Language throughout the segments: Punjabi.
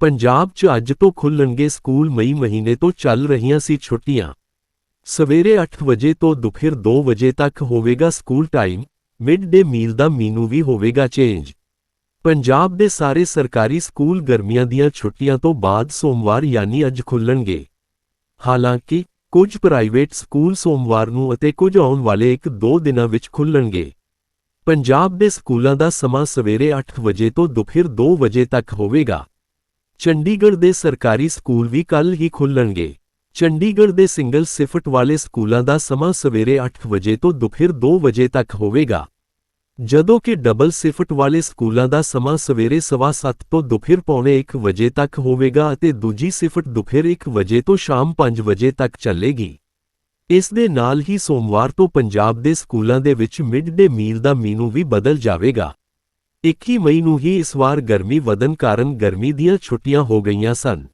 ਪੰਜਾਬ 'ਚ ਅੱਜ ਤੋਂ ਖੁੱਲਣਗੇ ਸਕੂਲ ਮਈ ਮਹੀਨੇ ਤੋਂ ਚੱਲ ਰਹੀਆਂ ਸੀ ਛੁੱਟੀਆਂ। ਸਵੇਰੇ 8 ਵਜੇ ਤੋਂ ਦੁਪਹਿਰ 2 ਵਜੇ ਤੱਕ ਹੋਵੇਗਾ school time, mid day meal ਦਾ ਮੀਨੂ ਵੀ ਹੋਵੇਗਾ ਚੇਂਜ। ਪੰਜਾਬ ਦੇ ਸਾਰੇ ਸਰਕਾਰੀ ਸਕੂਲ ਗਰਮੀਆਂ ਦੀਆਂ ਛੁੱਟੀਆਂ ਤੋਂ ਬਾਅਦ ਸੋਮਵਾਰ ਯਾਨੀ ਅੱਜ ਖੁੱਲਣਗੇ। ਹਾਲਾਂਕਿ ਕੁਝ ਪ੍ਰਾਈਵੇਟ ਸਕੂਲ ਸੋਮਵਾਰ ਨੂੰ ਅਤੇ ਕੁਝ ਆਉਣ ਵਾਲੇ 1-2 ਦਿਨਾਂ ਵਿੱਚ ਖੁੱਲਣਗੇ। ਪੰਜਾਬ ਦੇ ਸਕੂਲਾਂ ਦਾ ਸਮਾਂ ਸਵੇਰੇ 8 ਵਜੇ ਤੋਂ ਦੁਪਹਿਰ 2 ਵਜੇ ਤੱਕ ਹੋਵੇਗਾ। ਚੰਡੀਗੜ੍ਹ ਦੇ ਸਰਕਾਰੀ ਸਕੂਲ ਵੀ ਕੱਲ ਹੀ ਖੁੱਲਣਗੇ। ਚੰਡੀਗੜ੍ਹ ਦੇ ਸਿੰਗਲ ਸਿਫਟ ਵਾਲੇ ਸਕੂਲਾਂ ਦਾ ਸਮਾਂ ਸਵੇਰੇ 8 ਵਜੇ ਤੋਂ ਦੁਪਹਿਰ 2 ਵਜੇ ਤੱਕ ਹੋਵੇਗਾ। ਜਦੋਂ ਕਿ ਡਬਲ ਸਿਫਟ ਵਾਲੇ ਸਕੂਲਾਂ ਦਾ ਸਮਾਂ ਸਵੇਰੇ 7:30 ਤੋਂ ਦੁਪਹਿਰ ਪੌਣੇ 1 ਵਜੇ ਤੱਕ ਹੋਵੇਗਾ ਅਤੇ ਦੂਜੀ ਸਿਫਟ ਦੁਪਹਿਰ 1 ਵਜੇ ਤੋਂ ਸ਼ਾਮ 5 ਵਜੇ ਤੱਕ ਚੱਲੇਗੀ। ਇਸ ਦੇ ਨਾਲ ਹੀ ਸੋਮਵਾਰ ਤੋਂ ਪੰਜਾਬ ਦੇ ਸਕੂਲਾਂ ਦੇ ਵਿੱਚ ਮਿਡ ਡੇ ਮੀਲ ਦਾ ਮੀਨੂ ਵੀ ਬਦਲ ਜਾਵੇਗਾ। 21 ਮਈ ਨੂੰ ਹੀ ਇਸ ਵਾਰ ਗਰਮੀ ਵਧਨ ਕਾਰਨ ਗਰਮੀ ਦੀਆਂ ਛੁੱਟੀਆਂ ਹੋ ਗਈਆਂ ਸਨ।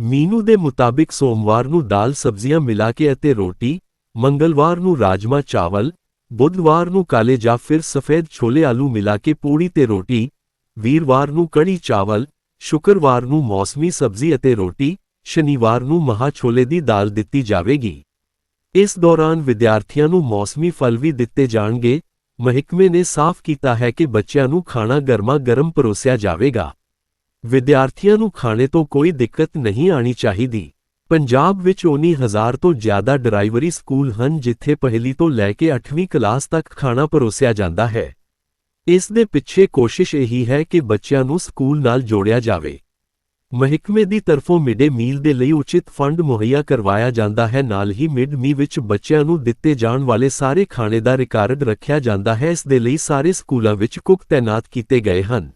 ਮੀਨੂ ਦੇ ਮੁਤਾਬਿਕ ਸੋਮਵਾਰ ਨੂੰ ਦਾਲ ਸਬਜ਼ੀਆਂ ਮਿਲਾ ਕੇ ਅਤੇ ਰੋਟੀ, ਮੰਗਲਵਾਰ ਨੂੰ ਰਾਜਮਾ ਚਾਵਲ ਬੁੱਧਵਾਰ ਨੂੰ ਕਾਲੇ ਜਾਂ ਫਿਰ ਸਫੇਦ ਛੋਲੇ ਆਲੂ ਮਿਲਾ ਕੇ ਪੂੜੀ ਤੇ ਰੋਟੀ, ਵੀਰਵਾਰ ਨੂੰ ਕੜੀ ਚਾਵਲ, ਸ਼ੁੱਕਰਵਾਰ ਨੂੰ ਮੌਸਮੀ ਸਬਜ਼ੀ ਅਤੇ ਰੋਟੀ, ਸ਼ਨੀਵਾਰ ਨੂੰ ਮਹਾ ਛੋਲੇ ਦੀ ਦਾਲ ਦਿੱਤੀ ਜਾਵੇਗੀ। ਇਸ ਦੌਰਾਨ ਵਿਦਿਆਰਥੀਆਂ ਨੂੰ ਮੌਸਮੀ ਫਲ ਵੀ ਦਿੱਤੇ ਜਾਣਗੇ। ਮਹਿਕਮੇ ਨੇ ਸਾਫ਼ ਕੀਤਾ ਹੈ ਕਿ ਬੱਚਿਆਂ ਨੂੰ ਖਾਣਾ ਗਰਮਾ ਗਰਮ ਪਰੋਸਿਆ ਜਾਵੇਗਾ। ਵਿਦਿਆਰਥੀਆਂ ਨੂੰ ਖਾਣੇ ਤੋਂ ਕੋਈ ਦਿੱਕਤ ਨਹੀਂ ਆਣੀ ਚਾਹੀਦੀ। ਪੰਜਾਬ ਵਿੱਚ 19000 ਤੋਂ ਜ਼ਿਆਦਾ ਡਰਾਈਵਰੀ ਸਕੂਲ ਹਨ ਜਿੱਥੇ ਪਹਿਲੀ ਤੋਂ ਲੈ ਕੇ 8ਵੀਂ ਕਲਾਸ ਤੱਕ ਖਾਣਾ ਪਰੋਸਿਆ ਜਾਂਦਾ ਹੈ। ਇਸ ਦੇ ਪਿੱਛੇ ਕੋਸ਼ਿਸ਼ ਇਹੀ ਹੈ ਕਿ ਬੱਚਿਆਂ ਨੂੰ ਸਕੂਲ ਨਾਲ ਜੋੜਿਆ ਜਾਵੇ। ਮਹਿਕਮੇ ਦੀ ਤਰਫੋਂ ਮਿਡੇ ਮੀਲ ਦੇ ਲਈ ਉਚਿਤ ਫੰਡ ਮੁਹੱਈਆ ਕਰਵਾਇਆ ਜਾਂਦਾ ਹੈ। ਨਾਲ ਹੀ ਮਿਡ ਮੀ ਵਿੱਚ ਬੱਚਿਆਂ ਨੂੰ ਦਿੱਤੇ ਜਾਣ ਵਾਲੇ ਸਾਰੇ ਖਾਣੇ ਦਾ ਰਿਕਾਰਡ ਰੱਖਿਆ ਜਾਂਦਾ ਹੈ। ਇਸ ਦੇ ਲਈ ਸਾਰੇ ਸਕੂਲਾਂ ਵਿੱਚ ਕੁੱਕ ਤੈਨਾਤ ਕੀਤੇ ਗਏ ਹਨ।